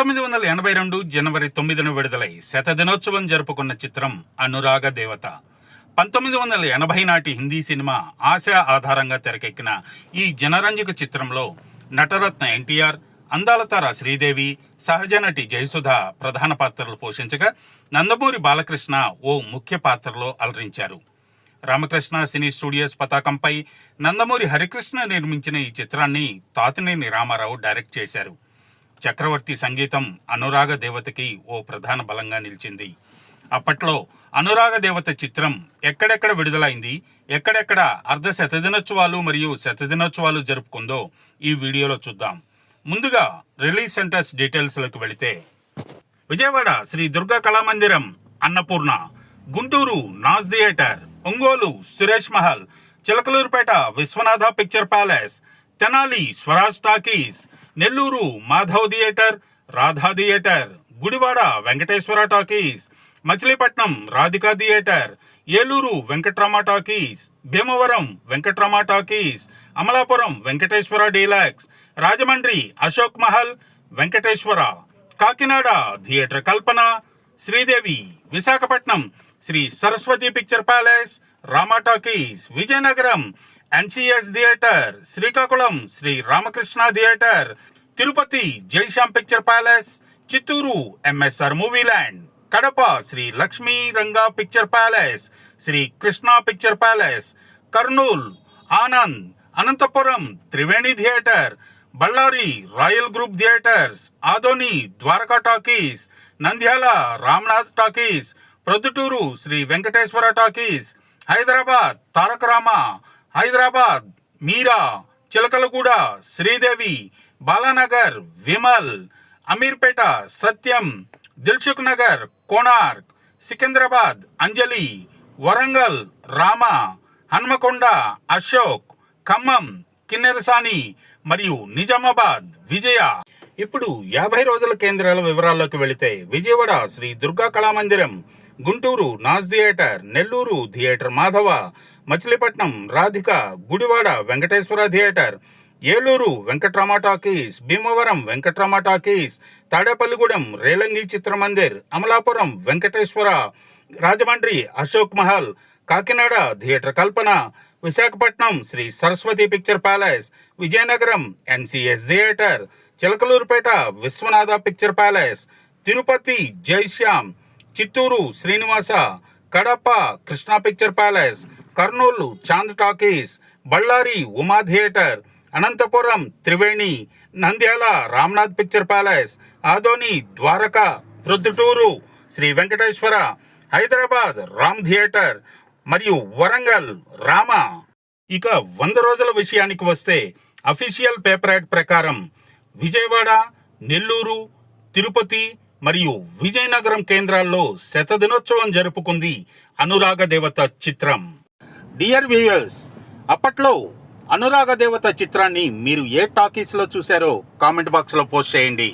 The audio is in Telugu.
పంతొమ్మిది వందల ఎనభై రెండు జనవరి తొమ్మిదిన విడుదలై శతదినోత్సవం జరుపుకున్న చిత్రం అనురాగ దేవత. పంతొమ్మిది వందల ఎనభై నాటి హిందీ సినిమా ఆశ ఆధారంగా తెరకెక్కిన ఈ జనరంజక చిత్రంలో నటరత్న ఎన్టీఆర్ అందాలతార శ్రీదేవి సహజ నటి జయసుధ ప్రధాన పాత్రలు పోషించగా నందమూరి బాలకృష్ణ ఓ ముఖ్య పాత్రలో అలరించారు. రామకృష్ణ సినీ స్టూడియోస్ పతాకంపై నందమూరి హరికృష్ణ నిర్మించిన ఈ చిత్రాన్ని తాతినేని రామారావు డైరెక్ట్ చేశారు. చక్రవర్తి సంగీతం అనురాగ దేవతకి ఓ ప్రధాన బలంగా నిలిచింది. అప్పట్లో అనురాగ దేవత చిత్రం ఎక్కడెక్కడ విడుదలైంది ఎక్కడెక్కడ అర్ధ శతదినోత్సవాలు మరియు శతదినోత్సవాలు జరుపుకుందో ఈ వీడియోలో చూద్దాం. ముందుగా రిలీజ్ సెంటర్స్ డీటెయిల్స్లోకి వెళితే Vijayawada Sri Durga Kalamandiram Annapurna Guntur Naaz theatre Ongole Suresh Mahal Chilakaluripet Viswanatha picture palace Tenali Swaraj talkies Nellore Madhav theatre Radha theatre Gudivada Venkateswara talkies Machilipatnam Radhika theatre Eluru Venkatrama talkies Bhimavaram Venkatrama talkies Amalapuram Venkateswara deluxe Rajahmundry Ashok Mahal Venkateswara Kakinada theatre Kalpana Sridevi Visakhapatnam Sri Saraswathi picture palace Rama talkies Vizianagaram NCS theatre Srikakulam Sri Ramakrishna theatre Tirupati Jaisham picture palace Chittoor MSR movie land Kadapa Sri Lakshmi Ranga picture palace Sri Krishna picture palace Kurnool Anand Anantapur Triveni theatre Ballari royal group theatres Adoni Dwaraka talkies Nandyal Ramnath talkies Proddatur Sri Venkateswara talkies Hyderabad Taraka Rama Hyderabad Meera Chilakalguda Sridevi Balanagar Vimal Ameerpet Satyam Dilsukh Nagar Konark Secunderabad Anjali Warangal Rama Hanamkonda Ashok Khammam Kinnerasani మరియు నిజామాబాద్ విజయ. ఇప్పుడు యాభై రోజుల కేంద్రాల వివరాల్లోకి వెళితే Vijayawada Sri Durga Kalamandiram Guntur Naaz theatre Nellore theatre Madhava Machilipatnam Radhika Gudivada Venkateswara theatre Eluru Venkatrama talkies Bhimavaram Venkatrama talkies Tadepalligudem Relangi Chitramandir Amalapuram Venkateswara Rajahmundry Ashok Mahal Kakinada theatre Kalpana Visakhapatnam Sri Saraswati picture palace Vizianagaram NCS theatre Chilakaluripet Viswanatha picture palace Tirupati Jaishyam Chittoor Srinivasa Kadapa Krishna picture palace Kurnool Chand talkies Ballari Uma theatre Anantapur Triveni Nandyal Ramnath picture palace Adoni Dwaraka Proddatur Sri Venkateswara Hyderabad Ram theatre మరియు వరంగల్ రామ. ఇక వంద రోజుల విషయానికి వస్తే అఫీషియల్ పేపర్ యాడ్ ప్రకారం విజయవాడ నెల్లూరు తిరుపతి మరియు విజయనగరం కేంద్రాల్లో శతదినోత్సవం జరుపుకుంది అనురాగ దేవత చిత్రం. డియర్ వ్యూయర్స్ అప్పట్లో అనురాగ దేవత చిత్రాన్ని మీరు ఏ టాకీస్లో చూశారో కామెంట్ బాక్స్లో పోస్ట్ చేయండి.